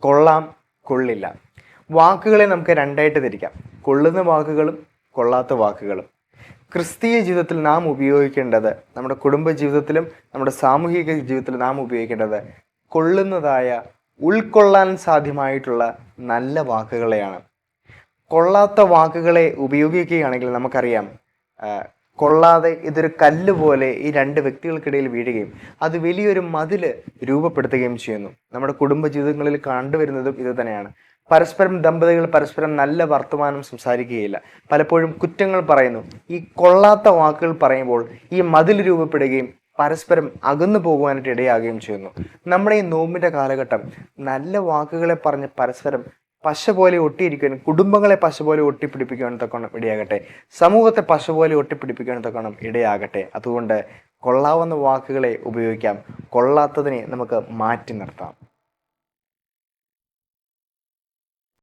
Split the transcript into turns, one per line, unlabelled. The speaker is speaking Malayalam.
കൊള്ളാം കൊള്ളില്ല. വാക്കുകളെ നമുക്ക് രണ്ടായിട്ട് തിരിക്കാം. കൊള്ളുന്ന വാക്കുകളും കൊള്ളാത്ത വാക്കുകളും. ക്രിസ്തീയ ജീവിതത്തിൽ നാം ഉപയോഗിക്കേണ്ടത് നമ്മുടെ കുടുംബ ജീവിതത്തിലും നമ്മുടെ സാമൂഹിക ജീവിതത്തിലും നാം ഉപയോഗിക്കേണ്ടത് കൊള്ളുന്നതായ ഉൾക്കൊള്ളാൻ സാധ്യമായിട്ടുള്ള നല്ല വാക്കുകളെയാണ്. കൊള്ളാത്ത വാക്കുകളെ ഉപയോഗിക്കുകയാണെങ്കിൽ നമുക്കറിയാം കൊള്ളാതെ ഇതൊരു കല്ല് പോലെ ഈ രണ്ട് വ്യക്തികൾക്കിടയിൽ വീഴുകയും അത് വലിയൊരു മതിൽ രൂപപ്പെടുത്തുകയും ചെയ്യുന്നു. നമ്മുടെ കുടുംബ ജീവിതങ്ങളിൽ കണ്ടുവരുന്നതും ഇത് തന്നെയാണ്. പരസ്പരം ദമ്പതികൾ പരസ്പരം നല്ല വർത്തമാനം സംസാരിക്കുകയില്ല. പലപ്പോഴും കുറ്റങ്ങൾ പറയുന്നു. ഈ കൊള്ളാത്ത വാക്കുകൾ പറയുമ്പോൾ ഈ മതിൽ രൂപപ്പെടുകയും പരസ്പരം അകന്നു പോകുവാനായിട്ട് ഇടയാകുകയും ചെയ്യുന്നു. നമ്മുടെ ഈ നോമ്പിന്റെ കാലഘട്ടം നല്ല വാക്കുകളെ പറഞ്ഞ് പരസ്പരം പശ പോലെ ഒട്ടിയിരിക്കുവാനും കുടുംബങ്ങളെ പശ പോലെ ഒട്ടിപ്പിടിപ്പിക്കുവാനും ഇടയാകട്ടെ. സമൂഹത്തെ പശ പോലെ ഒട്ടിപ്പിടിപ്പിക്കുവാനും ഇടയാകട്ടെ. അതുകൊണ്ട് കൊള്ളാവുന്ന വാക്കുകളെ ഉപയോഗിക്കാം. കൊള്ളാത്തതിനെ നമുക്ക് മാറ്റി നിർത്താം.